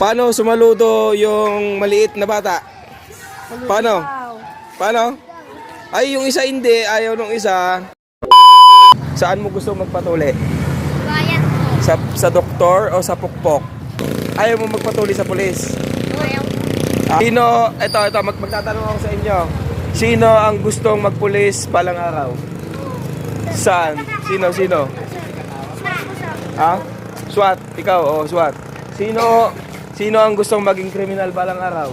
Paano sumaludo yung maliit na bata? Paano? Paano? Ay, yung isa hindi. Ayaw nung isa. Saan mo gusto magpatuli? Bayan po. Sa, sa doktor o sa pukpok? Ayaw mo magpatuli sa pulis? Ah, Sino, ito, ito, mag, magtatanong ako sa inyo. Sino ang gustong magpulis balang araw? Saan? Sino, sino? Ha? SWAT, ikaw, oh, SWAT. Sino, sino ang gustong maging kriminal balang araw?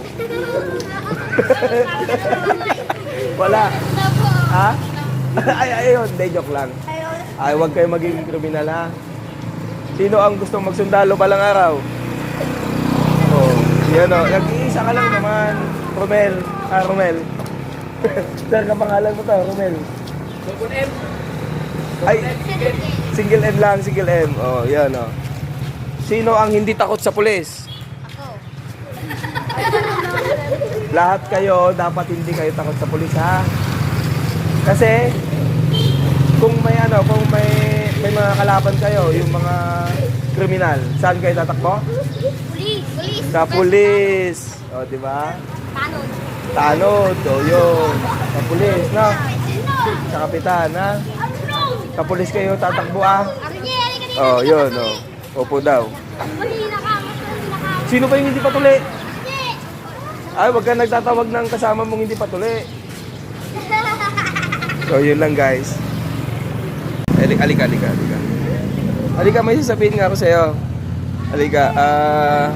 Wala. Ha? ay, ayun, hindi, joke lang. Ay, huwag kayo maging kriminal, ha? Sino ang gustong magsundalo balang araw? Oh, yan o. Nag-iisa ka lang naman. Romel. Ah, Romel. Sir, kapangalan mo to, Romel. Ay, single M lang, single M. Oh, yan o. Sino ang hindi takot sa pulis? Lahat kayo, dapat hindi kayo takot sa pulis, ha? Kasi, kung may ano, kung may may mga kalaban kayo, yung mga kriminal, saan kayo tatakbo? Pulis. Pulis. Sa pulis. O, di ba? Paano? Tanod, o yun. Sa pulis, no? Sa kapitan, ha? Sa pulis kayo tatakbo, ah. O, yun, o. Opo daw. Sino pa yung hindi patuli? Ay, wag ka nagtatawag ng kasama mong hindi patuli. So, yun lang, guys. Alika, alika, alika, alika. Alika, may sasabihin nga ako sa'yo. Alika, ah...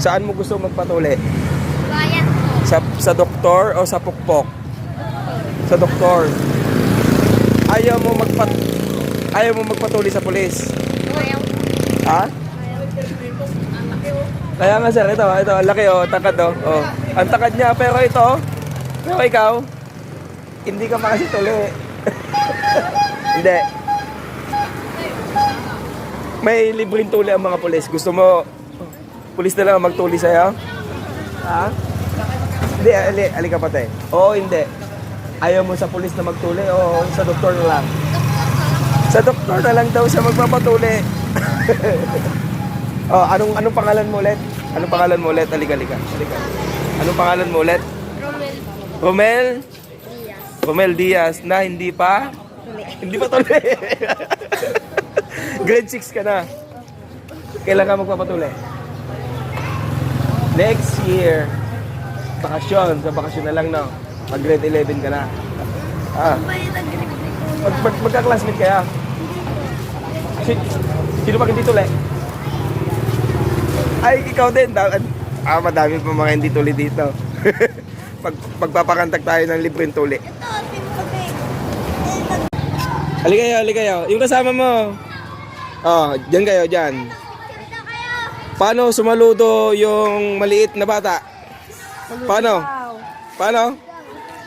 saan mo gusto magpatuli? Bayan po. Sa, sa doktor o sa pukpok? Sa doktor. Ayaw mo magpat Ayaw mo magpatuli sa pulis. Po. Ha? Kaya nga sir, ito, ito, ang laki oh, takad oh. oh. Ang takad niya, pero ito, pero ikaw, hindi ka makasi tuli. hindi. May libreng tuli ang mga pulis. Gusto mo, pulis na lang ang magtuli sa'yo? Ha? Hindi, ali, ali ka pati. Oo, hindi. Ayaw mo sa pulis na magtuli o sa doktor na lang? Sa doktor na lang daw siya magpapatuli. oh, anong anong pangalan mo ulit? Anong pangalan mo ulit? Halika, halika. Halika. Anong pangalan mo ulit? Romel. Romel? Diaz. Romel Diaz na hindi pa? Hindi pa tuli. Grade 6 ka na. Kailan ka magpapatuli? Next year. Bakasyon. Sa bakasyon na lang, no? Pag grade 11 ka na. Ah. Mag, mag, magka-classmate kaya? Si, sino pa hindi tuli? Ay, ikaw din. Ah, madami pa mga hindi tuli dito. Pag, pagpapakantak tayo ng libreng tuli. Halika kayo, halika kayo. Yung kasama mo. Oh, dyan kayo, dyan. Paano sumaludo yung maliit na bata? Paano? Paano?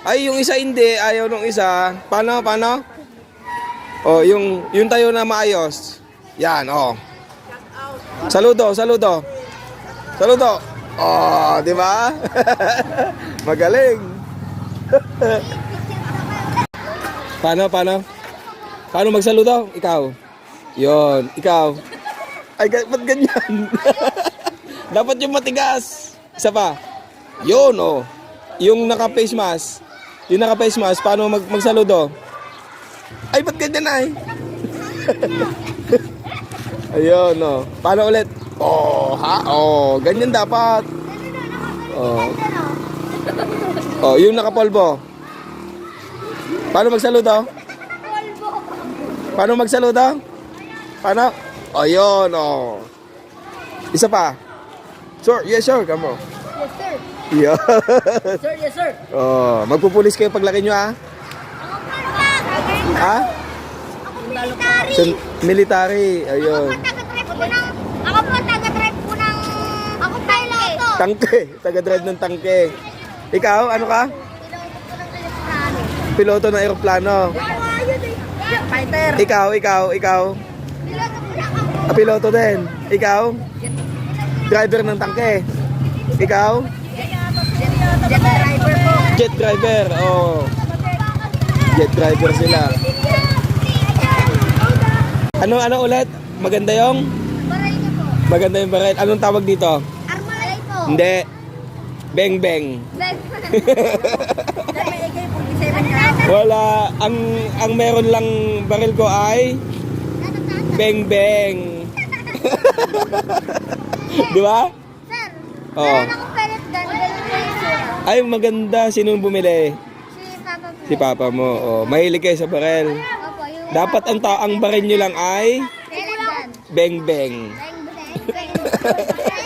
Ay, yung isa hindi. Ayaw nung isa. Paano? Paano? Oh, yung, yung tayo na maayos. Yan, oh. Saludo, saludo. Saludo. Oh, di ba? Magaling. paano, paano? Paano magsaludo? Ikaw. Yon, ikaw. Ay, ba't ganyan? Dapat yung matigas. Isa pa. Yun, oh. Yung naka-face mask. Yung naka-face mask, paano mag magsaludo? Ay, ba't ganyan ay? Ayun, oh. Paano ulit? Oh, ha? Oh, ganyan dapat. Oh. Oh, yung nakapolvo. Paano magsaludo? Paano magsaludo? Paano? Ayun, oh. Isa pa. Sir, yes sir, kamo. Yes, sir. Yeah. Sir, yes, sir. oh, magpupulis kayo paglaki nyo, ha? Ha? Ako military. Military. Ayun. Ako po taga-drive po ng... Ako piloto. Tangke. Taga-drive ng tangke. Ikaw, ano ka? Piloto ng aeroplano. Fighter. Ikaw, ikaw, ikaw. Ah, piloto din. Ikaw? Driver ng tangke. Ikaw? Jet driver po. Jet driver. Oh. Jet driver sila. Ano, ano ulit? Maganda yung? Maganda yung baril. Anong tawag dito? Hindi. Beng beng. Wala. Ang ang meron lang baril ko ay beng beng. Di ba? Sir, sura. Ay, maganda. Sino bumili? Si Papa. Si papa mo. Oh, mahilig kayo sa yung Dapat ang ta ang baril nyo lang ay beng beng. Bang, bang, bang.